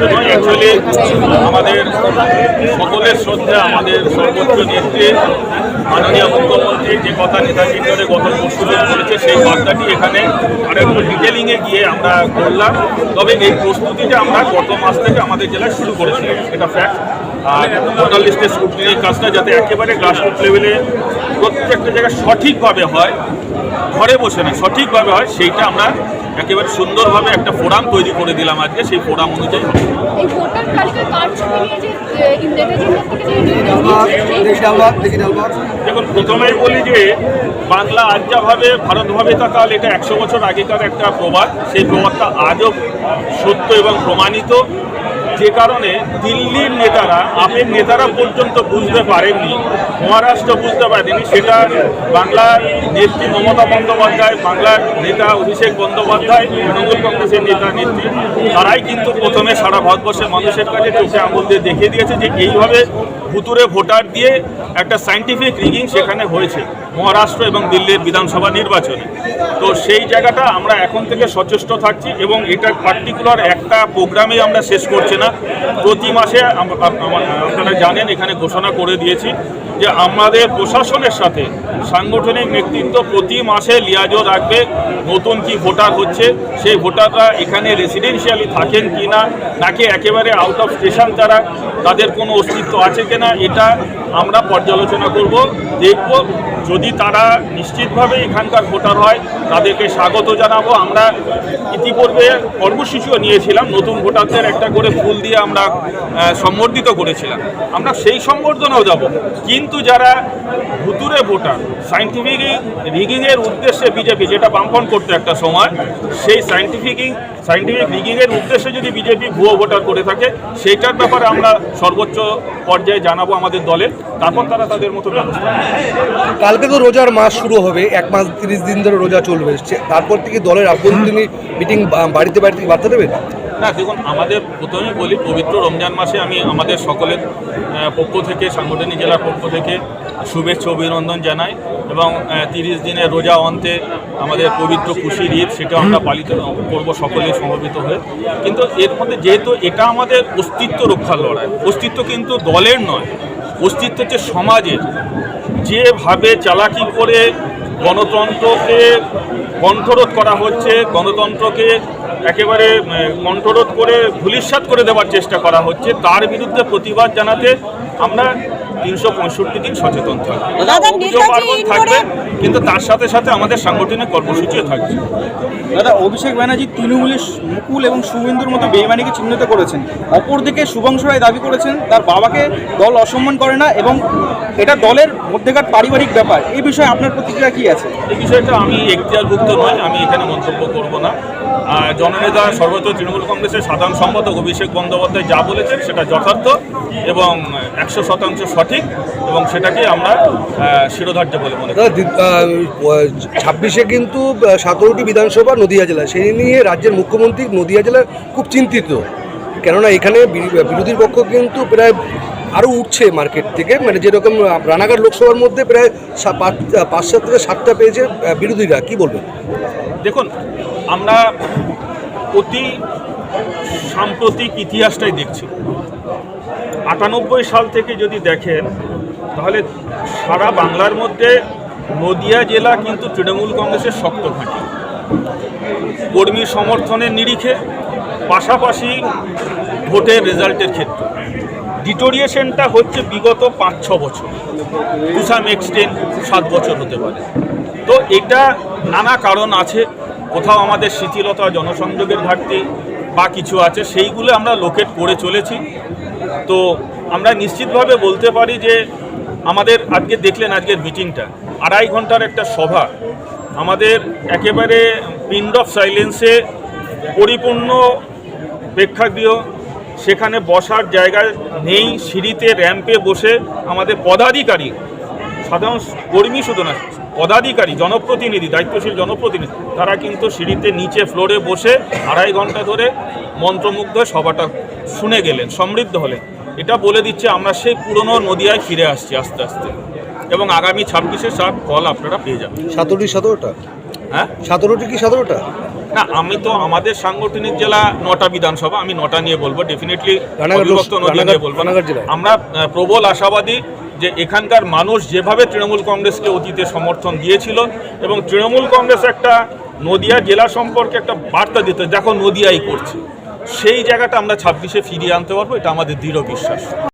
Actually আমাদের সকলের শ্রদ্ধা, আমাদের সর্বোচ্চ নেত্রী মাননীয় মুখ্যমন্ত্রী যে কথা নেতাজি করে গত পরশু করেছে বলেছে সেই বার্তাটি এখানে আরেকটু ডিটেলিংয়ে গিয়ে আমরা করলাম। তবে এই প্রস্তুতিটা আমরা গত মাস থেকে আমাদের জেলায় শুরু করেছিলাম এটা ফ্যাক্ট আর ভোটার লিস্টের স্ক্রুটিনির কাজটা যাতে একেবারে গ্রাসরুট লেভেলে প্রত্যেকটা জায়গায় সঠিকভাবে হয় ঘরে বসে না সঠিকভাবে হয় সেইটা আমরা একেবারে সুন্দরভাবে একটা ফোরাম তৈরি করে দিলাম আজকে সেই ফোরাম অনুযায়ী দেখুন প্রথমেই বলি যে বাংলা আজ যা ভাবে ভারত ভাবে তা কাল এটা একশো বছর আগেকার একটা প্রবাদ। সেই প্রবাদটা আজও সত্য এবং প্রমাণিত। যে কারণে দিল্লির নেতারা আপের নেতারা পর্যন্ত বুঝতে পারেননি মহারাষ্ট্র বুঝতে পারেনি। সেটা বাংলার নেত্রী মমতা বন্দ্যোপাধ্যায়, বাংলার নেতা অভিষেক বন্দ্যোপাধ্যায়, তৃণমূল কংগ্রেসের নেতা নেত্রী, তারাই কিন্তু প্রথমে সারা ভারতবর্ষের মানুষের কাছে চোখে আঙুল দিয়ে দেখিয়ে দিয়েছে যে এইভাবে ভুতুরে ভোটার দিয়ে একটা সাইন্টিফিক রিগিং সেখানে হয়েছে, মহারাষ্ট্র এবং দিল্লির বিধানসভা নির্বাচনে। তো সেই জায়গাটা আমরা এখন থেকে সচেষ্ট থাকছি এবং এটা পার্টিকুলার একটা প্রোগ্রামে আমরা শেষ করছি না। প্রতি মাসে আপনারা জানেন, এখানে ঘোষণা করে দিয়েছি যে আমাদের প্রশাসনের সাথে সাংগঠনিক নেতৃত্ব প্রতি মাসে লিয়াজও রাখবে, নতুন কি ভোটার হচ্ছে, সেই ভোটাররা এখানে রেসিডেন্সিয়ালি থাকেন কি না, নাকি একেবারে আউট অফ স্টেশন তারা, তাদের কোনো অস্তিত্ব আছে কিনা, এটা আমরা পর্যালোচনা করব, দেখব যদি তারা নিশ্চিতভাবে এখানকার ভোটার হয়, তাদেরকে স্বাগত জানাব। আমরা ইতিপূর্বে কর্মসূচিও নিয়েছিলাম, নতুন ভোটারদের একটা করে ফুল দিয়ে আমরা সম্বর্ধিত করেছিলাম। আমরা সেই সম্বর্ধনাও যাব কিন্তু যারা ভুতুরে ভোটার সাইন্টিফিক রিগিংয়ের উদ্দেশ্যে বিজেপি, যেটা বামফন করতে একটা সময়, সেই সাইন্টিফিক সাইন্টিফিক রিগিংয়ের উদ্দেশ্যে যদি বিজেপি ভুয়ো ভোটার করে থাকে, সেইটার ব্যাপারে আমরা সর্বোচ্চ পর্যায়ে জানাব আমাদের দলে তারপর তারা তাদের মতো ব্যবস্থা কালকে তো রোজার মাস শুরু হবে এক মাস তিরিশ দিন ধরে রোজা চলবে। তারপর থেকে দলের আভ্যন্তরীণ মিটিং বাড়িতে বাড়িতে বার্তা দেবেন না দেখুন আমাদের প্রথমে বলি পবিত্র রমজান মাসে আমি আমাদের সকলের পক্ষ থেকে সাংগঠনিক জেলার পক্ষ থেকে শুভেচ্ছা অভিনন্দন জানাই এবং তিরিশ দিনের রোজা অন্তে আমাদের পবিত্র খুশির ঈদ সেটা আমরা পালিত করব সকলে সমবেত হয়ে। কিন্তু এর মধ্যে যেহেতু এটা আমাদের অস্তিত্ব রক্ষার লড়াই অস্তিত্ব কিন্তু দলের নয় অস্তিত্ব হচ্ছে সমাজের। যেভাবে চালাকি করে গণতন্ত্রকে কণ্ঠরোধ করা হচ্ছে, গণতন্ত্রকে একেবারে কণ্ঠরোধ করে ধূলিসাৎ করে দেওয়ার চেষ্টা করা হচ্ছে, তার বিরুদ্ধে প্রতিবাদ জানাতে আমরা তিনশো পঁয়ষট্টি দিন সচেতন থাকব। থাকবে কিন্তু তার সাথে সাথে আমাদের সাংগঠনিক কর্মসূচিও থাকবে। দাদা অভিষেক ব্যানার্জি তৃণমূলের মুকুল এবং শুভেন্দুর মতো বেইমানিকে চিহ্নিত করেছেন। অপরদিকে শুভংশ রায় দাবি করেছেন তার বাবাকে দল অসম্মান করে না এবং এটা দলের মধ্যেকার পারিবারিক ব্যাপার। এই বিষয়ে আপনার প্রতিক্রিয়া কি আছে? এই বিষয়টা আমি এখতিয়ারভুক্ত নয় আমি এখানে মন্তব্য করব না। জননেতা সর্বোচ্চ তৃণমূল কংগ্রেসের সাধারণ সম্পাদক অভিষেক বন্দ্যোপাধ্যায় যা বলেছেন সেটা যথার্থ এবং একশো শতাংশ সঠিক। এবং সেটাকে আমরা শিরোধার্য বলে মনে করি। ছাব্বিশে কিন্তু সতেরোটি বিধানসভা নদীয়া জেলা সেই নিয়ে রাজ্যের মুখ্যমন্ত্রী নদীয়া জেলা খুব চিন্তিত। কেননা এখানে বিরোধীর পক্ষ কিন্তু প্রায় আরও উঠছে মার্কেট থেকে। মানে যেরকম রানাঘাট লোকসভার মধ্যে প্রায় সা- পাঁচ- পাঁচ সাত থেকে সাতটা পেয়েছে বিরোধীরা। কি বলবেন? দেখুন আমরা অতি সাম্প্রতিক ইতিহাসটাই দেখছি। আটানব্বই সাল থেকে যদি দেখেন, তাহলে সারা বাংলার মধ্যে নদিয়া জেলা কিন্তু তৃণমূল কংগ্রেসের শক্ত ঘাঁটি। কর্মী সমর্থনের নিরিখে, পাশাপাশি ভোটের রেজাল্টের ক্ষেত্রে। ডিটোরিয়েশনটা হচ্ছে বিগত পাঁচ ছ বছর। টু সাম সাত বছর হতে পারে। তো এটা নানা কারণ আছে। কোথাও আমাদের শিথিলতা, জনসংযোগের ঘাটতি বা কিছু আছে, সেইগুলো আমরা লোকেট করে চলেছি। তো আমরা নিশ্চিতভাবে বলতে পারি যে আমাদের আজকে দেখলেন আজকের মিটিংটা। আড়াই ঘণ্টার একটা সভা। আমাদের একেবারে পিন্ড অফ সাইলেন্সে পরিপূর্ণ প্রেক্ষাগৃহ, সেখানে বসার জায়গা নেই, সিঁড়িতে র্যাম্পে বসে আমাদের পদাধিকারী, সাধারণ কর্মী শুধু না, পদাধিকারী, জনপ্রতিনিধি, দায়িত্বশীল জনপ্রতিনিধি, তারা কিন্তু সিঁড়িতে নিচে ফ্লোরে বসে আড়াই ঘণ্টা ধরে মন্ত্রমুগ্ধ সভাটা শুনে গেলেন, সমৃদ্ধ হলেন। এটা বলে দিচ্ছে আমরা সেই পুরনো নদিয়ায় ফিরে আসছি আস্তে আস্তে। এবং আগামী ছাব্বিশে সাত ফল আপনারা পেয়ে যাবেন। সতেরোটি সতেরোটা? হ্যাঁ? সতেরোটি কি সতেরোটা? না আমি তো আমাদের সাংগঠনিক জেলা নটা বিধানসভা আমি নটা নিয়ে বলব ডেফিনেটলি অবিভক্ত নদীয়া নিয়ে বলব। আমরা প্রবল আশাবাদী যে এখানকার মানুষ যেভাবে তৃণমূল কংগ্রেসকে অতীতে সমর্থন দিয়েছিল এবং তৃণমূল কংগ্রেস একটা নদিয়া জেলা সম্পর্কে একটা বার্তা দিতে দেখো নদিয়াই করছে। সেই জায়গাটা আমরা ছাব্বিশে ফিরিয়ে আনতে পারব এটা আমাদের দৃঢ় বিশ্বাস।